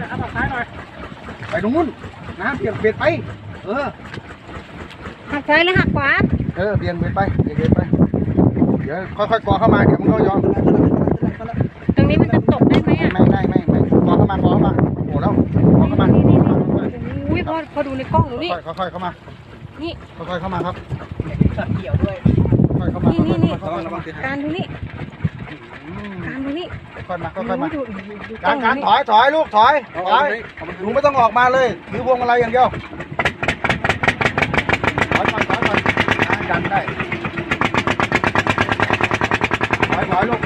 นะครับซ้ายหน่อย ไปตรงนู้นนะเปลี่ยนเปลี่ยนไป เออ หักซ้ายหรือหักขวาเออเปลี่ยนเปลี่ยนไปเปลี่ยนเปลี่ยนไป เดี๋ยวค่อยๆกอเข้ามาเดี๋ยวมันก็ยอมตรงนี้มันจะตกได้ไหมอะไม่ไม่ไม่ไม่กอเข้ามากอเข้ามาโอ้โหแล้วกอเข้ามานี่นี่นี่อุ้ยพอพอดูในกล้องดูนี่ค่อยๆค่อยๆเข้ามา นี่ค่อยๆเข้ามาครับเกี่ยวด้วยค่อยๆเข้ามานี่นี่นี่ค่อยๆเข้ามาการดูนี่อืมการดู นี่ค่อยๆมาค่อยๆมาดูดูดูกกาล้อรงดูการนี่ถอยถอยลูกถอยถอยหนูไม่ต้องออกมาเลยถือพวงมาลัยอย่างเดียวถอยก่อนถอยก่อนอ่าดันได้ถอยถอยลูก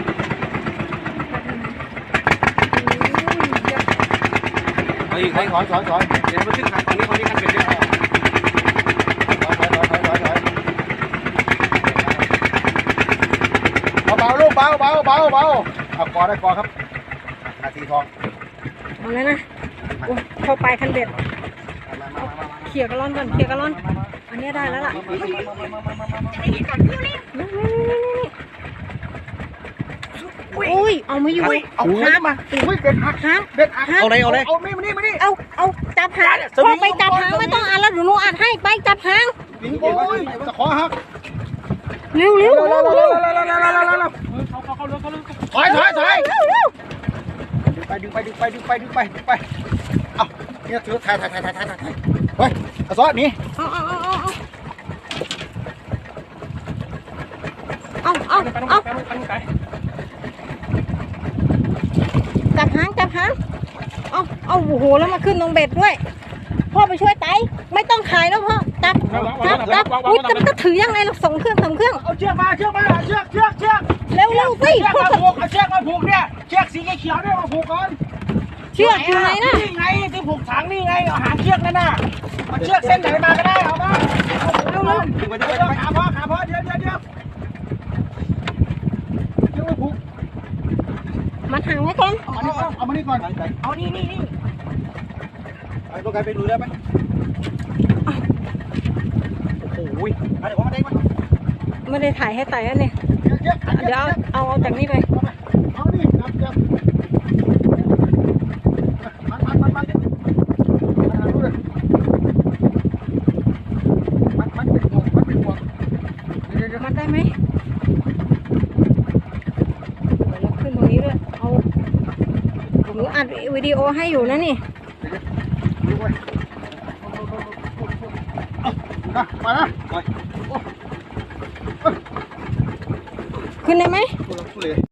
ถอยถอยถอยถอยถอยเดี๋ยวมาขึ้นครับตอนนี้คนนี้กันเป็นเรื่องถอยถอยถอยถอยถอยถอยเบาๆลูกเบาเบาเบาเบา เอากอได้กอครับนาทีทองเอาแล้วนะโอ้เข้าไปคันเบ็ดมามามามาเขี่ยกระลอนก่อนเขี่ยกระลอน อันนี้ได้แล้วล่ะนี่นี่นี่นี่อุ้ยเอาไม่อยู่เอาค้างมาอุ้ยเด็ดหักหางเด็ดหักหางเอาเลยเอาเลยเอานี่มานี่มานี่เอาเอาจับหางพอไปจับหางไม่ต้องอ่านแล้วเดี๋ยวหนูอ่านให้ไปจับหางโอ้ยตะขอหักเร็วเร็วเร็วเร็ว ถอยถอยถอยเร็วเร็วดึงไปดึงไปดึงไปดึงไปดึงไปดึงไปเอาเนี่ยถือถ่ายถ่ายถ่ายถ่ายถ่ายถ่ายเฮ้ยกระสอบนี่เอาเอาเอาเอาเอาเอาเอาจับหางจับหางเอาเอาโอ้โหแล้วมาขึ้นตรงเบ็ดด้วย พ่อไปช่วยไต่ไม่ต้องขายแล้วพ่อจับจับจับอุ้ยจะมันจะถือยังไงเราส่งเครื่องส่งเครื่องเอาเชือกมาเชือกมาเชือกเชือกเชือกเร็วเร็วสิเชือกมาผูกเอาเชือกมาผูกเนี่ยเชือกสีเขียวเนี่ยมาผูกก่อนเชือกอยู่ไหนนะนี่ไงที่ผูกถังนี่ไงเอาหางเชือกนั่นน่ะเอาเชือกเส้นไหนมาก็ได้เอามาเร็วเร็วดึงไปดึงไปขาพ่อขาพ่อเดี๋ยวเดี๋ยวเดี๋ยวเดี๋ยวผูกมาถังไว้ก่อนเอามานี่เอามานี่ก่อนเอานี่นี่นี่ ไปตัวกันไปดูได้ไหมโอ้โหเดี๋ยวผมมาได้มั้ยไม่ได้ถ่ายให้ไต่แล้วเนี่ยเดี๋ยวเดี๋ยวเอาเอาเอาจากนี้ไปเอานี่จับจับมันมันมันมันมันดูเลยมันมันเป็นห่วงมันเป็นห่วงเดี๋ยวเดี๋ยวมัดได้ไหมเดี๋ยวเราขึ้นตรงนี้ด้วยเอาผมอัดวิดีโอให้อยู่นะนี่ดูไว้เอา นะมานะขึ้นได้ไหม ทุเรศ